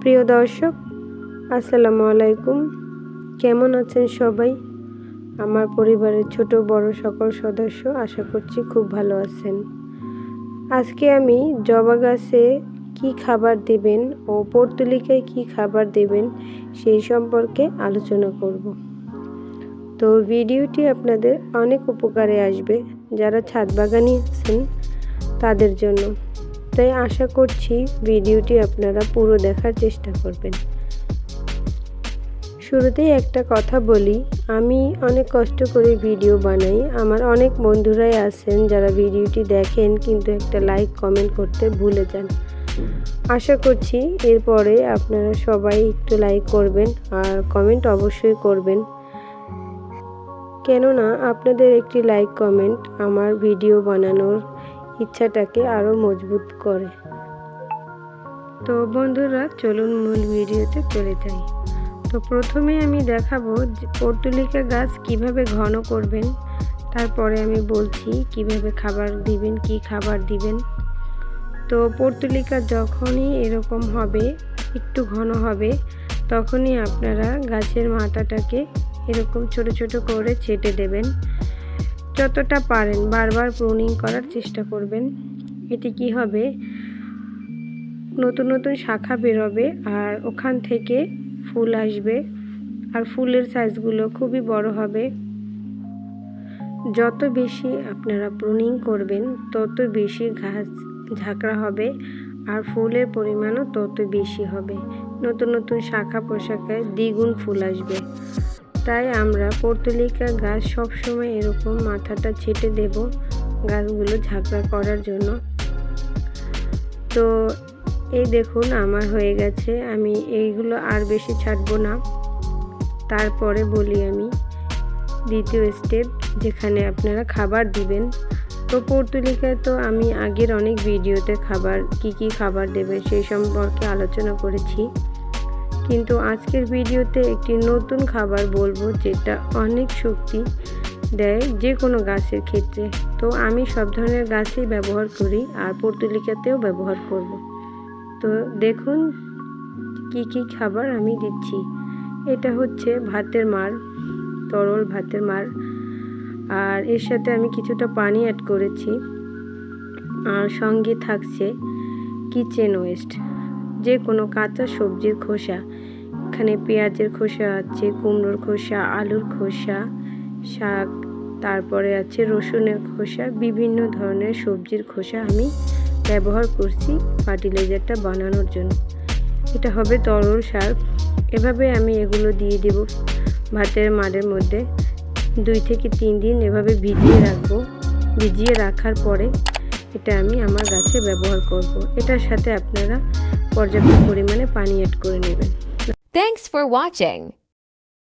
প্রিয় দর্শক, আসসালামু আলাইকুম। কেমন আছেন সবাই? আমার পরিবারের ছোট বড় সকল সদস্য আশা করছি খুব ভালো আছেন। আজকে আমি জবা গাছে কী খাবার দেবেন ও পর্তুলিকায় কী খাবার দেবেন সেই সম্পর্কে আলোচনা করব। তো ভিডিওটি আপনাদের অনেক উপকারে আসবে। যারা ছাদ বাগানি আছেন তাদের জন্য। তাই আশা করছি ভিডিওটি আপনারা পুরো দেখার চেষ্টা করবেন। শুরুতেই একটা কথা বলি, আমি অনেক কষ্ট করে ভিডিও বানাই। আমার অনেক বন্ধুরাই আছেন যারা ভিডিওটি দেখেন কিন্তু একটা লাইক, কমেন্ট করতে ভুলে যান। আশা করছি এরপরে আপনারা সবাই একটু লাইক করবেন আর কমেন্ট অবশ্যই করবেন। কেননা আপনাদের একটি লাইক, কমেন্ট আমার ভিডিও বানানোর ইচ্ছাটাকে আরও মজবুত করে। তো বন্ধুরা, চলুন মূল ভিডিওতে চলে যাই। তো প্রথমে আমি দেখাবো পর্তুলিকা গাছ কীভাবে ঘন করবেন, তারপরে আমি বলছি কীভাবে খাবার দিবেন, কি খাবার দিবেন। তো পর্তুলিকা যখনই এরকম হবে, একটু ঘন হবে, তখনই আপনারা গাছের মাথাটাকে এরকম ছোট ছোট করে ছেটে দেবেন। যতটা পারেন বারবার প্রুনিং করার চেষ্টা করবেন। এতে কি হবে? নতুন নতুন শাখা বেরোবে আর ওখান থেকে ফুল আসবে আর ফুলের সাইজগুলো খুবই বড় হবে। যত বেশি আপনারা প্রুনিং করবেন, তত বেশি ঘাস ঝাঁকড়া হবে আর ফুলের পরিমাণও তত বেশি হবে। নতুন নতুন শাখা পোশাকায় দ্বিগুণ ফুল আসবে। তাই আমরা পর্তুলিকা গাছ সবসময় এরকম মাথাটা ছেটে দেব গাছগুলো ঝাঁকড়া করার জন্য। তো এই দেখুন আমার হয়ে গেছে, আমি এইগুলো আর বেশি ছাড়বো না। তারপরে বলি আমি দ্বিতীয় স্টেপ, যেখানে আপনারা খাবার দিবেন। তো পর্তুলিকায় তো আমি আগের অনেক ভিডিওতে খাবার, কি কি খাবার দেবেন সেই সম্পর্কে আলোচনা করেছি। কিন্তু আজকের ভিডিওতে একটি নতুন খাবার বলব যেটা অনেক শক্তি দেয় যে কোনো গাছের ক্ষেত্রে। তো আমি সব ধরনের গাছেই ব্যবহার করি আর পর্তুলিকাতেও ব্যবহার করব। তো দেখুন কি কি খাবার আমি দিচ্ছি। এটা হচ্ছে ভাতের মার তরল ভাতের মার আর এর সাথে আমি কিছুটা পানি অ্যাড করেছি। আর সঙ্গে থাকছে কিচেন ওয়েস্ট যে কোনো কাঁচা সবজির খোসা, এখানে পেঁয়াজের খোসা আছে, কুমড়োর খোসা, আলুর খোসা, শাক, তারপরে আছে রসুনের খোসা, বিভিন্ন ধরনের সবজির খোসা আমি ব্যবহার করছি ফার্টিলাইজারটা বানানোর জন্য। এটা হবে তরল সার। এভাবে আমি এগুলো দিয়ে দেব ভাতের মাড়ের মধ্যে। দুই থেকে তিন দিন এভাবে ভিজিয়ে রাখব। ভিজিয়ে রাখার পরে এটা আমি আমার গাছে ব্যবহার করব। এটার সাথে আপনারা পর্যাপ্ত পরিমাণে পানি অ্যাড করে নেবেন Thanks for watching.